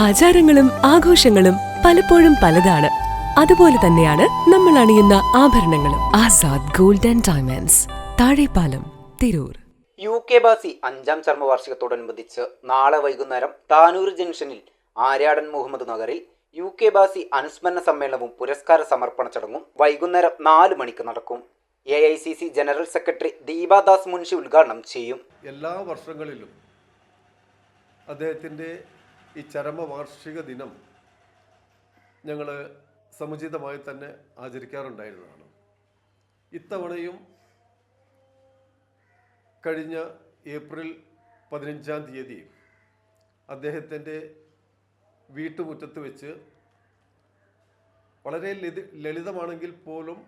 ആചാരങ്ങളും ആഘോഷങ്ങളും പലപ്പോഴും പലതാണ്. അതുപോലെ തന്നെയാണ് നമ്മൾ അണിയുന്ന ആഭരണങ്ങളും. Azad gold and diamonds Thazhepalam Tirur. U K Basi അഞ്ചാം ചർമ്മവാർഷികത്തോടനുബന്ധിച്ച് നാളെ വൈകുന്നേരം താനൂർ ജംഗ്ഷനിൽ ആര്യാടൻ മുഹമ്മദ് നഗറിൽ യു കെ ബാസി അനുസ്മരണ സമ്മേളനവും പുരസ്കാര സമർപ്പണ ചടങ്ങും വൈകുന്നേരം നാല് മണിക്ക് നടക്കും. A I C C general secretary Deepa Das Munshi ഉദ്ഘാടനം ചെയ്യും. എല്ലാ വർഷങ്ങളിലും അദ്ദേഹത്തിന്റെ ഈ ചരമവാർഷിക ദിനം ഞങ്ങൾ സമുചിതമായി തന്നെ ആചരിക്കാറുണ്ടായിരുന്നതാണ്. ഇത്തവണയും കഴിഞ്ഞ ഏപ്രിൽ പതിനഞ്ചാം തീയതി അദ്ദേഹത്തിന്റെ വീട്ടുമുറ്റത്ത് വെച്ച് വളരെ ലളിതമാണെങ്കിൽ പോലും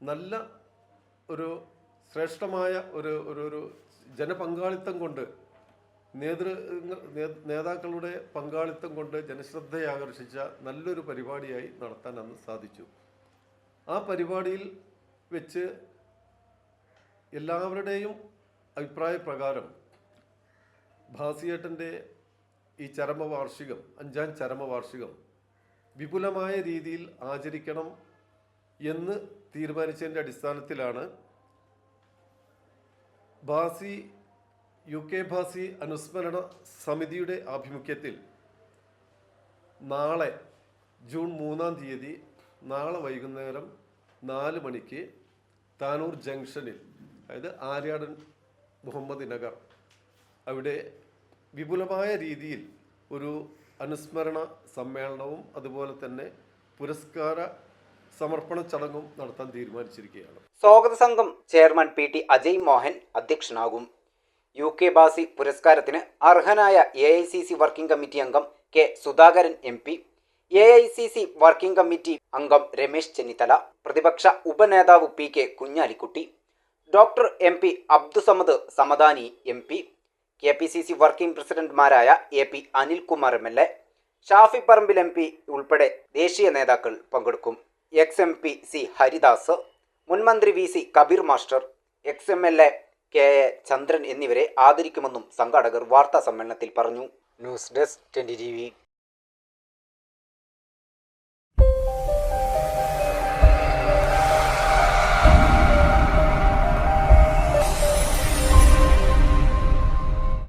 നല്ല ഒരു ശ്രേഷ്ഠമായ ഒരു ഒരു ജനപങ്കാളിത്തം കൊണ്ട് നേതൃ നേതാക്കളുടെ പങ്കാളിത്തം കൊണ്ട് ജനശ്രദ്ധയാകർഷിച്ച നല്ലൊരു പരിപാടിയായി നടത്താൻ അന്ന് സാധിച്ചു. ആ പരിപാടിയിൽ വെച്ച് എല്ലാവരുടെയും അഭിപ്രായ പ്രകാരം ഭാസിയേട്ടന്റെ ഈ ചരമവാർഷികം അഞ്ചാം ചരമവാർഷികം വിപുലമായ രീതിയിൽ ആചരിക്കണം എന്ന് തീരുമാനിച്ചതിന്റെ അടിസ്ഥാനത്തിലാണ് ഭാസി യു കെ ഭാസി അനുസ്മരണ സമിതിയുടെ ആഭിമുഖ്യത്തിൽ നാളെ ജൂൺ മൂന്നാം തീയതി നാളെ വൈകുന്നേരം നാല് മണിക്ക് താനൂർ ജംഗ്ഷനിൽ അതായത് ആര്യാടൻ മുഹമ്മദ് നഗർ അവിടെ വിപുലമായ രീതിയിൽ ഒരു അനുസ്മരണ സമ്മേളനവും അതുപോലെ തന്നെ പുരസ്കാര സമർപ്പണ ചടങ്ങും നടത്താൻ തീരുമാനിച്ചിരിക്കുകയാണ്. സ്വാഗത സംഘം chairman P T Ajay Mohan അധ്യക്ഷനാകും. U K Basi പുരസ്കാരത്തിന് അർഹനായ A I C C working committee അംഗം K Sudhakaran M P A I C C working committee അംഗം രമേശ് ചെന്നിത്തല പ്രതിപക്ഷ ഉപനേതാവ് P K Kunhalikutty doctor M P Abdussamad Samadani M P K P C C working പ്രസിഡന്റുമാരായ A P Anilkumar M L A Shafi Parambil M P ഉൾപ്പെടെ ദേശീയ നേതാക്കൾ പങ്കെടുക്കും. Ex M P C Haridas മുൻമന്ത്രി V C Kabeer master ex M L A K. Chandran എന്നിവരെ ആദരിക്കുമെന്നും സംഘാടകർ വാർത്താ സമ്മേളനത്തിൽ പറഞ്ഞു. News desk twenty T